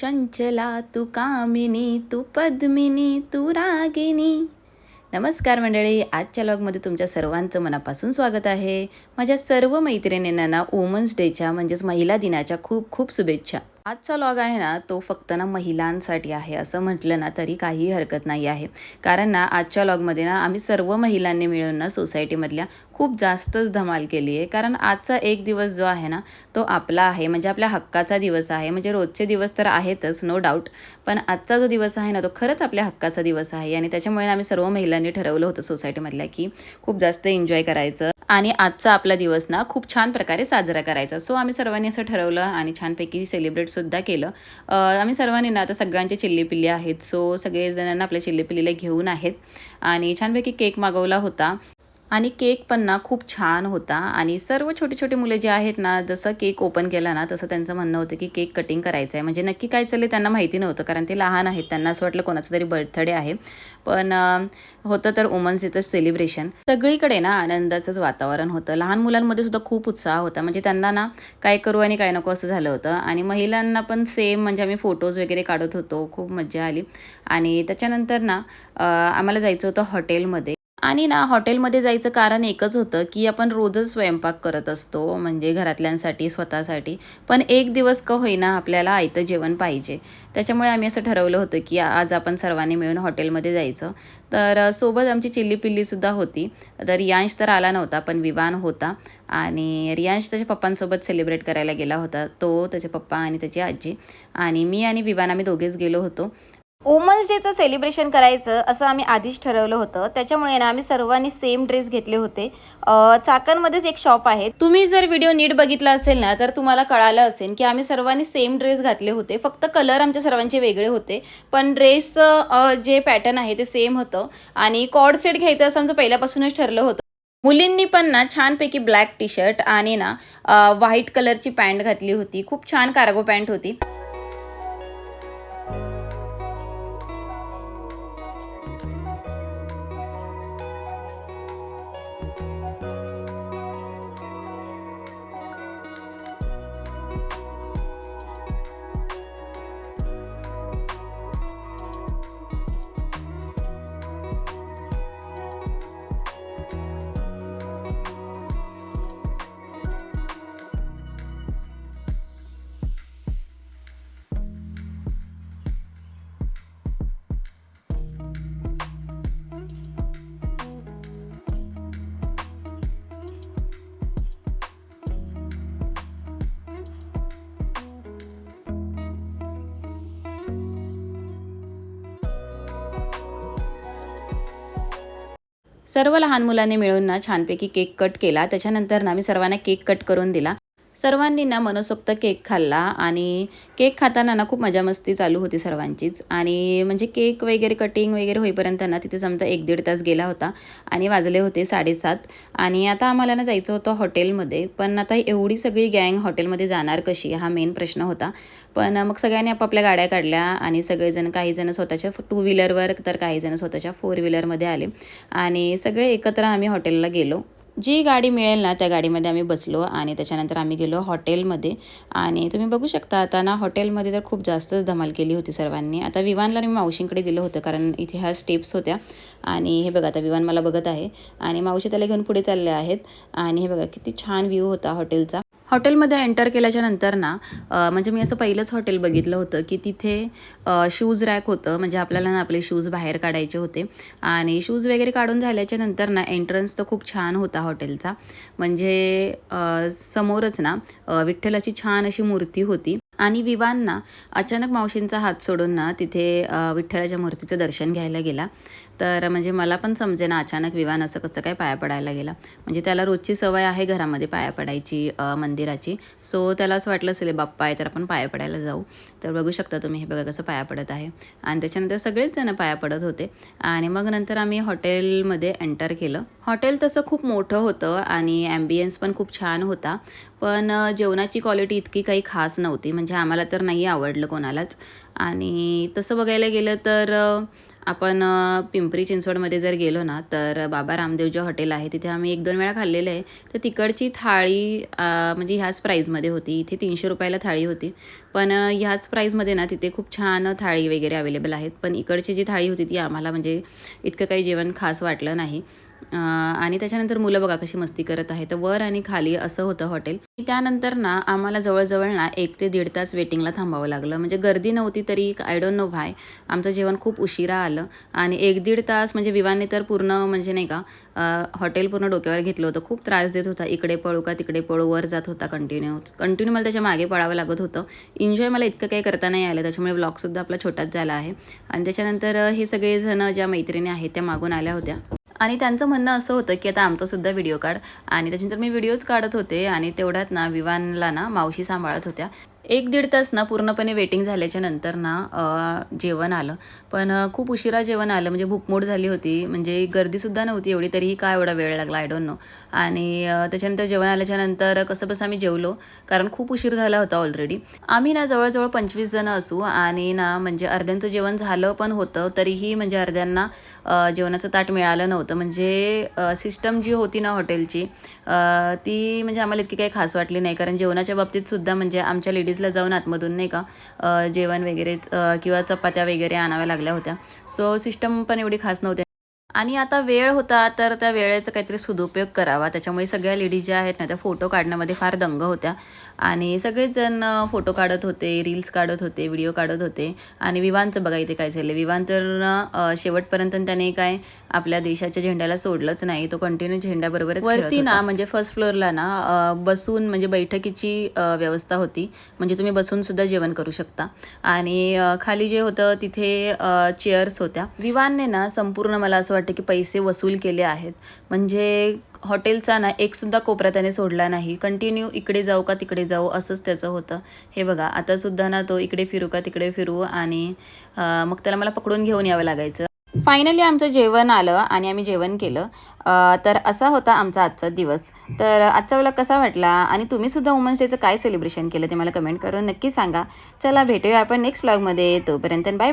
चंचला तू कामिनी तू पद्मिनी तू रागिनी. नमस्कार मंडळी आजच्या लॉगमध्ये तुमच्या सर्वांचं मनापासून स्वागत आहे. माझ्या सर्व मैत्रिणींना ना वुमन्स डेच्या म्हणजेच महिला दिनाच्या खूप खूप शुभेच्छा. आजचा लॉग आहे ना तो फक्त ना महिलांसाठी आहे. असं म्हटलं ना तरी काही हरकत नाही आहे. कारण ना आजच्या लॉगमध्ये ना आम्ही सर्व महिलांनी मिळून ना सोसायटीमधल्या खूप जास्तच धमाल केली आहे. कारण आजचा एक दिवस जो आहे ना तो आपला आहे. म्हणजे आपल्या हक्काचा दिवस आहे. म्हणजे रोजचे दिवस तर आहेतच नो डाऊट पण आजचा जो दिवस आहे ना तो खरंच आपल्या हक्काचा दिवस आहे. आणि त्याच्यामुळे आम्ही सर्व महिलांनी ठरवलं होतं सोसायटीमधल्या की खूप जास्त एन्जॉय करायचं. आणि आजचा आपला दिवस ना खूप छान प्रकारे साजरा करायचा. सो आम्ही सर्वांनी असं ठरवलं आणि छानपैकी सेलिब्रेटसुद्धा केलं. आम्ही सर्वांनी ना आता सगळ्यांचे चिल्लीपिल्ली आहेत. सो सगळेजणांना आपल्या चिल्लीपिल्लीला घेऊन आहेत. आणि छानपैकी केक मागवला होता. आणि केक पण ना खूप छान होता. आणि सर्व छोटे छोटे मुले जे आहेत ना जसं केक ओपन केला ना तसं त्यांचं म्हणणं होतं की केक कटिंग करायचं आहे म्हणजे नक्की काय चाललं त्यांना माहिती नव्हतं कारण ते लहान आहेत. त्यांना असं वाटलं कोणाचं तरी बर्थडे आहे. पण होतं तर वुमन्स डेचं सेलिब्रेशन. सगळीकडे ना आनंदाचंच वातावरण होतं. लहान मुलांमध्ये सुद्धा खूप उत्साह होता. म्हणजे त्यांना ना काय करू आणि काय नको असं झालं होतं. आणि महिलांना पण सेम म्हणजे आम्ही फोटोज वगैरे काढत होतो. खूप मजा आली. आणि त्याच्यानंतर ना आम्हाला जायचं होतं हॉटेलमध्ये आणि ना हॉटेलमध्ये जायचं कारण एकच होतं की आपण रोजच स्वयंपाक करत असतो म्हणजे घरातल्यांसाठी स्वतःसाठी. पण एक दिवस का होईना आपल्याला आयतं जेवण पाहिजे. त्याच्यामुळे आम्ही असं ठरवलं होतं की आज आपण सर्वांनी मिळून हॉटेलमध्ये जायचं. तर सोबत आमची चिल्ली पिल्लीसुद्धा होती. तर रियांश तर आला नव्हता पण विवान होता. आणि रियांश त्याच्या पप्पांसोबत सेलिब्रेट करायला गेला होता. तो त्याचे पप्पा आणि त्याची आजी. आणि मी आणि विवान आम्ही दोघेच गेलो होतो. वुमन्स डेचं सेलिब्रेशन करायचं असं आम्ही आधीच ठरवलं होतं. त्याच्यामुळे ना आम्ही सर्वांनी सेम ड्रेस घेतले होते. चाकणमध्येच एक शॉप आहे. तुम्ही जर व्हिडिओ नीट बघितला असेल ना तर तुम्हाला कळालं असेल की आम्ही सर्वांनी सेम ड्रेस घातले होते. फक्त कलर आमच्या सर्वांचे वेगळे होते. पण ड्रेसचं जे पॅटर्न आहे ते सेम होतं. आणि कॉड सेट घ्यायचं असं आमचं पहिल्यापासूनच ठरलं होतं. मुलींनी पण ना छानपैकी ब्लॅक टी शर्ट आणि ना व्हाईट कलरची पॅन्ट घातली होती. खूप छान कार्गो पॅन्ट होती. सर्व लहान मुलांनी मिळून ना छानपैकी केक कट केला. त्याच्यानंतर ना मी सर्वांना केक कट करून दिला. सर्वांनी ना मनसोक्त केक खाल्ला आणि केक खाताना ना खूप मजा मस्ती चालू होती सर्वांचीच. आणि म्हणजे केक वगैरे कटिंग वगैरे होईपर्यंत ना तिथे जमता एक दीड तास गेला होता आणि वाजले होते साडेसात. आणि आता आम्हाला ना जायचं होतं हॉटेलमध्ये पण आता एवढी सगळी गँग हॉटेलमध्ये जाणार कशी हा मेन प्रश्न होता. पण मग सगळ्यांनी आपापल्या गाड्या काढल्या आणि सगळेजण काहीजणं स्वतःच्या टू व्हीलरवर तर काहीजणं स्वतःच्या फोर व्हीलरमध्ये आले. आणि सगळे एकत्र आम्ही हॉटेलला गेलो. जी गाडी मिळेल ना त्या गाडीमध्ये आम्ही बसलो आणि त्याच्यानंतर आम्ही गेलो हॉटेलमध्ये. आणि तुम्ही बघू शकता आता ना हॉटेलमध्ये तर खूप जास्तच धमाल केली होती सर्वांनी. आता विवानला मी मावशींकडे दिलं होतं कारण इथे ह्या स्टेप्स होत्या. आणि हे बघा आता विवान मला बघत आहे. आणि मावशी त्याला घेऊन पुढे चालले आहेत. आणि हे बघा किती छान व्ह्यू होता हॉटेलचा. हॉटेलमध्ये एंटर केल्याच्यानंतर ना म्हणजे मी असं पहिलंच हॉटेल बघितलं होतं की तिथे शूज रॅक होतं म्हणजे आपल्याला ना आपले शूज बाहेर काढायचे होते. आणि शूज वगैरे काढून झाल्याच्यानंतर ना एंट्रन्स तर खूप छान होता हॉटेलचा. म्हणजे समोरच ना विठ्ठलाची छान अशी मूर्ती होती. आणि विवांना अचानक मावशींचा हात सोडून ना तिथे विठ्ठलाच्या मूर्तीचं दर्शन घ्यायला गेला. तर म्हणजे मला पण समजे ना अचानक विवान असं कसं काय पाया पडायला गेला. म्हणजे त्याला रोजची सवय आहे घरामध्ये पाया पडायची मंदिराची. सो त्याला असं वाटलं असेल बाप्पा आहे तर आपण पाया पडायला जाऊ. तर बघू शकता तुम्ही हे बघा कसं पाया पडत आहे. आणि त्याच्यानंतर सगळेच जण पाया पडत होते. आणि मग नंतर आम्ही हॉटेलमध्ये एंटर केलं. हॉटेल तसं खूप मोठं होतं आणि ॲम्बियन्स पण खूप छान होता. पण जेवणाची क्वालिटी इतकी काही खास नव्हती. म्हणजे म्हणजे आम्हाला तर नाही आवडलं कोणालाच. आणि तसं बघायला गेलं तर आपण पिंपरी चिंचवडमध्ये जर गेलो ना तर बाबा रामदेव जे हॉटेल आहे तिथे आम्ही एक दोन वेळा खाल्लेलं आहे. तर तिकडची थाळी म्हणजे ह्याच प्राईजमध्ये होती. इथे तीनशे रुपयाला थाळी होती. पण ह्याच प्राईजमध्ये ना तिथे खूप छान थाळी वगैरे अवेलेबल आहेत. पण इकडची जी थाळी होती ती आम्हाला म्हणजे इतकं काही जेवण खास वाटलं नाही. आणि त्याच्यानंतर मुलं बघा कशी मस्ती करत आहे तर वर आणि खाली असं होतं हॉटेल. त्यानंतर ना आम्हाला जवळजवळ ना एक ते दीड तास वेटिंगला थांबावं लागलं. म्हणजे गर्दी नव्हती तरी आय डोंट नो व्हाय आमचं जेवण खूप उशिरा आलं. आणि एक दीड तास म्हणजे विवानने तर पूर्ण म्हणजे नाही का हॉटेल पूर्ण डोक्यावर घेतलं होतं. खूप त्रास देत होता. इकडे पळू का तिकडे पळू वर जात होता कंटिन्यू कंटिन्यू मला त्याच्यामागे पळावं लागत होतं. एन्जॉय मला इतकं काही करता नाही आलं. त्याच्यामुळे ब्लॉगसुद्धा आपला छोटाच झाला आहे. आणि त्याच्यानंतर हे सगळेजण ज्या मैत्रिणी आहेत त्या मागून आल्या होत्या. आणि त्यांचं म्हणणं असं होतं की आता आमचासुद्धा व्हिडिओ काढ आणि त्याच्यानंतर मी व्हिडिओज काढत होते आणि तेवढ्यात ना विवानला ना मावशी सांभाळत होत्या. एक दीड तास ना पूर्णपणे वेटिंग झाल्याच्यानंतर ना जेवण आलं. पण खूप उशिरा जेवण आलं. म्हणजे भूकमोड झाली होती. म्हणजे गर्दीसुद्धा नव्हती एवढी तरीही काय एवढा वेळ लागला? आय डोंट नो आणि त्याच्यानंतर जेवण आल्याच्यानंतर कसं बसं आम्ही जेवलो? कारण खूप उशीर झाला होता ऑलरेडी आम्ही ना जवळजवळ पंचवीस जणं असू आणि ना म्हणजे अर्ध्यांचं जेवण झालं पण होतं तरीही म्हणजे अर्ध्यांना जेवणाचं ताट मिळालं नव्हतं. म्हणजे सिस्टम जी होती ना हॉटेलची ती म्हणजे आम्हाला इतकी काही खास वाटली नाही. कारण जेवणाच्या बाबतीत सुद्धा म्हणजे आमच्या लेडीज ऑफिसला जाऊन आतमधून नाही का जेवण वगैरे किंवा चपात्या वगैरे आणाव्या लागल्या होत्या. सो सिस्टम पण एवढी खास नव्हती. आणि आता वेळ होता तर त्या वेळेचा काहीतरी सदुपयोग करावा. त्याच्यामुळे सगळ्या लेडीज ज्या आहेत ना त्या फोटो काढण्यामध्ये फार दंग होत्या. आणि सगळेच जण फोटो काढत होते रील्स काढत होते व्हिडिओ काढत होते. आणि विवानचं बघा इथे काय झालं विवान तर शेवटपर्यंत त्याने काय आपल्या देशाच्या झेंड्याला सोडलंच नाही. तो कंटिन्यू झेंड्याबरोबरच वरती ना म्हणजे फर्स्ट फ्लोअरला ना बसून म्हणजे बैठकीची व्यवस्था होती. म्हणजे तुम्ही बसून सुद्धा जेवण करू शकता. आणि खाली जे होतं तिथे चेअर्स होत्या. विवानने ना संपूर्ण मला असं वाटतं की पैसे वसूल केले आहेत. म्हणजे हॉटेलचा ना एक सुद्धा कोपरा त्याने सोडला नाही. कंटिन्यू इकडे जाऊ का तिकडे जाऊ असंच त्याचं होतं. हे बघा आता सुद्धा ना तो इकडे फिरू का तिकडे फिरू आणि मग त्याला मला पकडून घेऊन यावं लागायचं. फायनली आमचं जेवण आलं आणि आम्ही जेवण केलं. तर असा होता आमचा आजचा दिवस. तर आजचा व्लॉग कसा वाटला आणि तुम्हीसुद्धा वुमन्स डेचं काय सेलिब्रेशन केलं ते मला कमेंट करून नक्की सांगा. चला भेटूया आपण नेक्स्ट ब्लॉगमध्ये तोपर्यंत बाय बाय